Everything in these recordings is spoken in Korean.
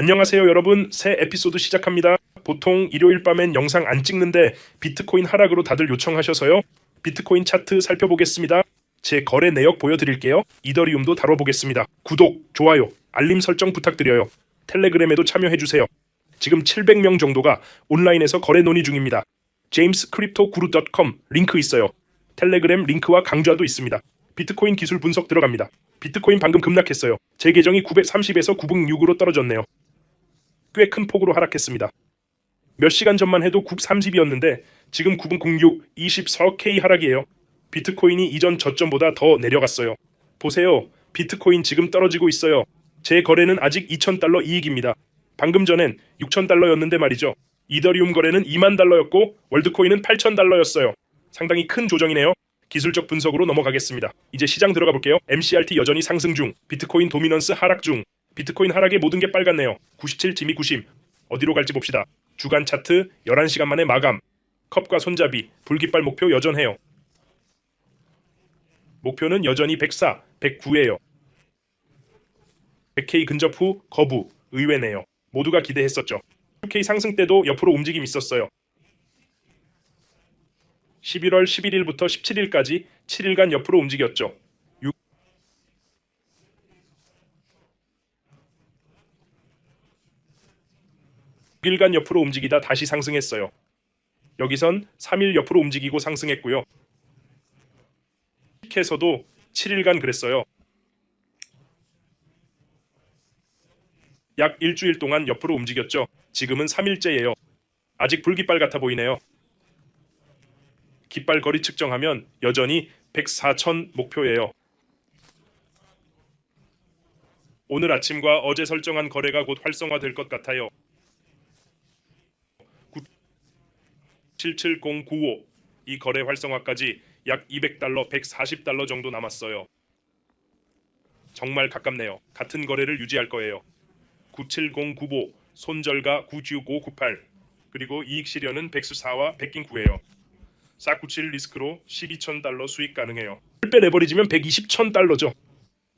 안녕하세요 여러분 새 에피소드 시작합니다. 보통 일요일 밤엔 영상 안 찍는데 비트코인 하락으로 다들 요청하셔서요. 비트코인 차트 살펴보겠습니다. 제 거래 내역 보여드릴게요. 이더리움도 다뤄보겠습니다. 구독, 좋아요, 알림 설정 부탁드려요. 텔레그램에도 참여해주세요. 지금 700명 정도가 온라인에서 거래 논의 중입니다. jamescryptoguru.com 링크 있어요. 텔레그램 링크와 강좌도 있습니다. 비트코인 기술 분석 들어갑니다. 비트코인 방금 급락했어요. 제 계정이 930에서 906으로 떨어졌네요. 꽤 큰 폭으로 하락했습니다. 몇 시간 전만 해도 930이었는데 지금 906 24K 하락이에요. 비트코인이 이전 저점보다 더 내려갔어요. 보세요. 비트코인 지금 떨어지고 있어요. 제 거래는 아직 2,000달러 이익입니다. 방금 전엔 6,000달러였는데 말이죠. 이더리움 거래는 2만 달러였고 월드코인은 8,000달러였어요. 상당히 큰 조정이네요. 기술적 분석으로 넘어가겠습니다. 이제 시장 들어가 볼게요. MCRT 여전히 상승 중, 비트코인 도미넌스 하락 중, 비트코인 하락에 모든 게 빨갛네요. 97 지미 90. 어디로 갈지 봅시다. 주간 차트 11시간 만에 마감. 컵과 손잡이, 불깃발 목표 여전해요. 목표는 여전히 104, 109예요. 100K 근접 후 거부, 의외네요. 모두가 기대했었죠. 2K 상승 때도 옆으로 움직임 있었어요. 11월 11일부터 17일까지 7일간 옆으로 움직였죠. 6... 6일간 옆으로 움직이다 다시 상승했어요. 여기선 3일 옆으로 움직이고 상승했고요. 픽에서도 7일간 그랬어요. 약 일주일 동안 옆으로 움직였죠. 지금은 3일째예요. 아직 불깃발 같아 보이네요. 깃발 거리 측정하면 여전히 104천 목표예요. 오늘 아침과 어제 설정한 거래가 곧 활성화될 것 같아요. 77095. 이 거래 활성화까지 약 200달러, 140달러 정도 남았어요. 정말 가깝네요. 같은 거래를 유지할 거예요. 97095, 손절가 99598, 그리고 이익 실현은 백수4와 백긴9예요. 497 리스크로 12,000달러 수익 가능해요. 10배 레버리지면 120,000달러죠.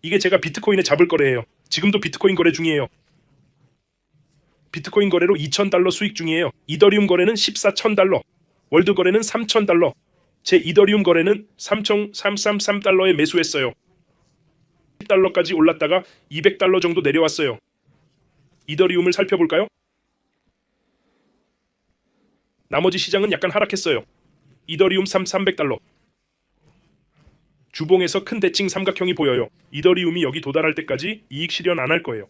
이게 제가 비트코인에 잡을 거래예요. 지금도 비트코인 거래 중이에요. 비트코인 거래로 2,000달러 수익 중이에요. 이더리움 거래는 14,000달러. 월드 거래는 3,000달러. 제 이더리움 거래는 3,333달러에 매수했어요. 10달러까지 올랐다가 200달러 정도 내려왔어요. 이더리움을 살펴볼까요? 나머지 시장은 약간 하락했어요. 이더리움 3 300달러. 주봉에서 큰 대칭 삼각형이 보여요. 이더리움이 여기 도달할 때까지 이익 실현 안 할 거예요.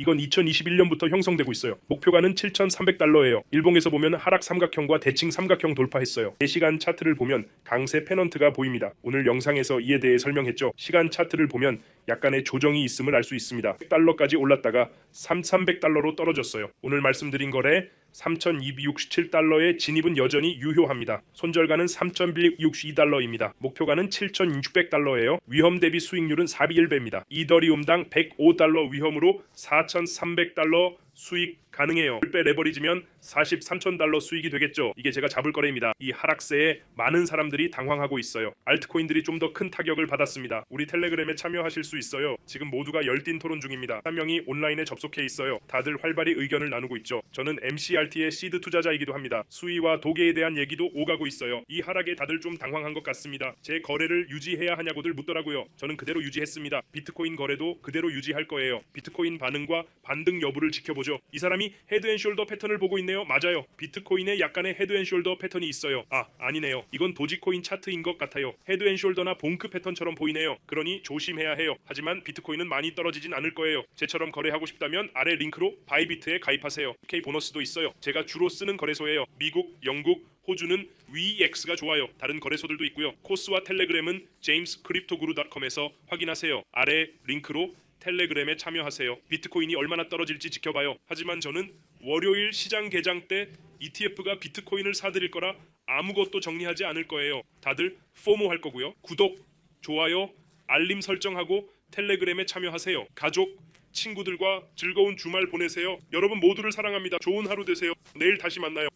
이건 2021년부터 형성되고 있어요. 목표가는 7,300달러예요. 일봉에서 보면 하락 삼각형과 대칭 삼각형 돌파했어요. 4시간 차트를 보면 강세 페넌트가 보입니다. 오늘 영상에서 이에 대해 설명했죠. 시간 차트를 보면 약간의 조정이 있음을 알 수 있습니다. 100달러까지 올랐다가 3,300달러로 떨어졌어요. 오늘 말씀드린 거래 3,267달러의 진입은 여전히 유효합니다. 손절가는 3,162달러입니다. 목표가는 7,600달러예요. 위험 대비 수익률은 4비일배입니다. 이더리움당 105달러 위험으로 4,300달러 수익 가능해요. 10배 레버리지면 43,000달러 수익이 되겠죠. 이게 제가 잡을 거래입니다. 이 하락세에 많은 사람들이 당황하고 있어요. 알트코인들이 좀 더 큰 타격을 받았습니다. 우리 텔레그램에 참여하실 수 있어요. 지금 모두가 열띤 토론 중입니다. 한 명이 온라인에 접속해 있어요. 다들 활발히 의견을 나누고 있죠. 저는 MCRT의 시드 투자자이기도 합니다. 수위와 도계에 대한 얘기도 오가고 있어요. 이 하락에 다들 좀 당황한 것 같습니다. 제 거래를 유지해야 하냐고들 묻더라고요. 저는 그대로 유지했습니다. 비트코인 거래도 그대로 유지할 거예요. 비트코인 반응과 반등 여부를 지켜보죠. 이 사람이 헤드앤숄더 패턴을 보고 있네요. 맞아요. 비트코인에 약간의 헤드앤숄더 패턴이 있어요. 아, 아니네요. 이건 도지코인 차트인 것 같아요. 헤드앤숄더나 봉크 패턴처럼 보이네요. 그러니 조심해야 해요. 하지만 비트코인은 많이 떨어지진 않을 거예요. 제처럼 거래하고 싶다면 아래 링크로 바이비트에 가입하세요. K 보너스도 있어요. 제가 주로 쓰는 거래소예요. 미국, 영국, 호주는 VX가 좋아요. 다른 거래소들도 있고요. 코스와 텔레그램은 jamescryptoguru.com에서 확인하세요. 아래 링크로 텔레그램에 참여하세요. 비트코인이 얼마나 떨어질지 지켜봐요. 하지만 저는 월요일 시장 개장 때 ETF가 비트코인을 사들일 거라 아무것도 정리하지 않을 거예요. 다들 포모 할 거고요. 구독, 좋아요, 알림 설정하고 텔레그램에 참여하세요. 가족, 친구들과 즐거운 주말 보내세요. 여러분 모두를 사랑합니다. 좋은 하루 되세요. 내일 다시 만나요.